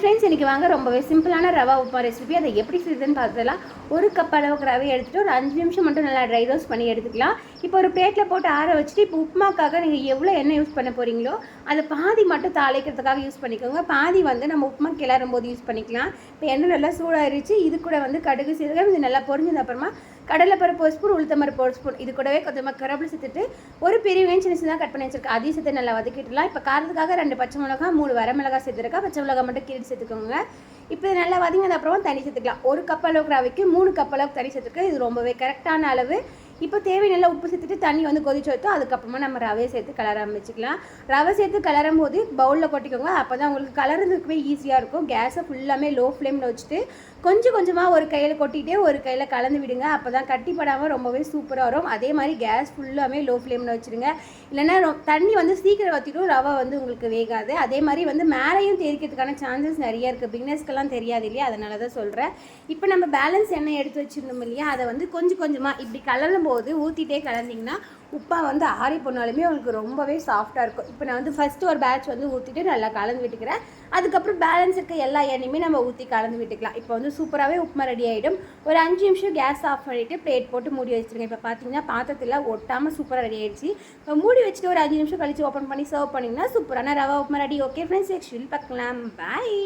Friends இன்றைக்கி வாங்க ரொம்பவே சிம்பிளான ரவா உப்புமா ரெசிபி அதை எப்படி செய்யுதுன்னு பார்த்துலாம் ஒரு கப் அளவுக்கு ரவை எடுத்துகிட்டு ஒரு அஞ்சு நிமிஷம் மட்டும் நல்லா ட்ரை ரோஸ்ட் பண்ணி எடுத்துக்கலாம். இப்போ ஒரு பிளேட்டில் போட்டு ஆற வச்சுட்டு இப்போ உப்புமாக்காக நீங்கள் எவ்வளோ எண்ணெய் யூஸ் பண்ண போகிறீங்களோ அதை பாதி மட்டும் தாளிக்கிறதுக்காக யூஸ் பண்ணிக்கோங்க. பாதி வந்து நம்ம உப்புமா கிளறும் போது யூஸ் பண்ணிக்கலாம். இப்போ எண்ணெய் நல்லா சூடாயிருச்சு. இது கூட வந்து கடுகு சீரகம் இது நல்லா பொரிஞ்சது அப்புறமா கடலைப்பருப்பு ஒரு ஸ்பூன் உளுத்தம்பருப்பு ஒரு ஸ்பூன் இது கூடவே கொஞ்சமாக கரப்பில் சேர்த்துட்டு ஒரு பெரிய வெங்காயம் சின்ன சின்னதாக கட் பண்ணி வச்சிருக்கேன். அதையும் சேர்த்து நல்லா வதக்கிட்டுலாம் இப்போ காரத்துக்காக ரெண்டு பச்சை மிளகா மூணு வர மிளகா சேர்த்துருக்கா பச்சை மிளகா மட்டும் கிரிச்சி சேர்த்துக்கோங்க. இப்போ இது நல்லா வதங்கினது அப்புறமா தண்ணி சேர்த்துக்கலாம். ஒரு கப் அளவுக்கு ரவைக்கு மூணு கப் அளவுக்கு தண்ணி சேர்த்துருக்கேன். இது ரொம்பவே கரெக்டான அளவு. இப்போ தேவை நல்லா உப்பு சேர்த்துட்டு தண்ணி வந்து கொதிச்சு வைத்தோம். அதுக்கப்புறமா நம்ம ரவையை சேர்த்து கலர ஆரம்பிச்சுக்கலாம். ரவை சேர்த்து கலரும் போது பவுலில் கொட்டிக்கோங்க. அப்போ தான் உங்களுக்கு கலர்றதுக்குமே ஈஸியாக இருக்கும். கேஸை ஃபுல்லாமே லோ ஃப்ளேமில் வச்சுட்டு கொஞ்சம் கொஞ்சமாக ஒரு கையில் கொட்டிகிட்டே ஒரு கையில் கலந்து விடுங்க. அப்போ தான் கட்டிப்படாமல் ரொம்பவே சூப்பராக வரும். அதே மாதிரி கேஸ் ஃபுல்லாமே லோ ஃப்ளேமில் வச்சுருங்க. இல்லைன்னா ரொ- தண்ணி வந்து சீக்கிரம் வற்றிடும் ரவை வந்து உங்களுக்கு வேகாது. அதே மாதிரி வந்து மேலேயும் தெரிக்கிறதுக்கான சான்சஸ் நிறைய இருக்குது பிக்னஸ்க்கெல்லாம் தெரியாது இல்லையா? அதனால தான் சொல்கிறேன் இப்போ நம்ம பேலன்ஸ் எண்ணெய் எடுத்து வச்சிருந்தோம் இல்லையா? அதை வந்து கொஞ்சம் கொஞ்சமாக இப்படி கலரும் போது ஊற்றிட்டே கலந்திங்கன்னா உப்பா வந்து ஆறி போனாலுமே உங்களுக்கு ரொம்பவே சாஃப்டாக இருக்கும். இப்போ நான் வந்து ஃபஸ்ட்டு ஒரு பேட்ச் வந்து ஊற்றிட்டு நல்லா கலந்து விட்டுக்கிறேன். அதுக்கப்புறம் பேலன்ஸ் இருக்க எல்லா எண்ணெயுமே நம்ம ஊற்றி கலந்து விட்டுக்கலாம். இப்போ வந்து சூப்பராகவே உப்புமா ரெடி ஆகிடும் ஒரு அஞ்சு நிமிஷம் கேஸ் ஆஃப் பண்ணிவிட்டு பிளேட் போட்டு மூடி வச்சுருக்கேன். இப்போ பார்த்தீங்கன்னா பாத்திரத்தில் ஒட்டாமல் சூப்பராக ரெடி ஆகிடுச்சு இப்போ மூடி வச்சுட்டு ஒரு அஞ்சு நிமிஷம் கழிச்சு ஓப்பன் பண்ணி சர்வ் பண்ணிங்கன்னா சூப்பரான rava upma ready okay friends next பார்க்கலாம். பாய்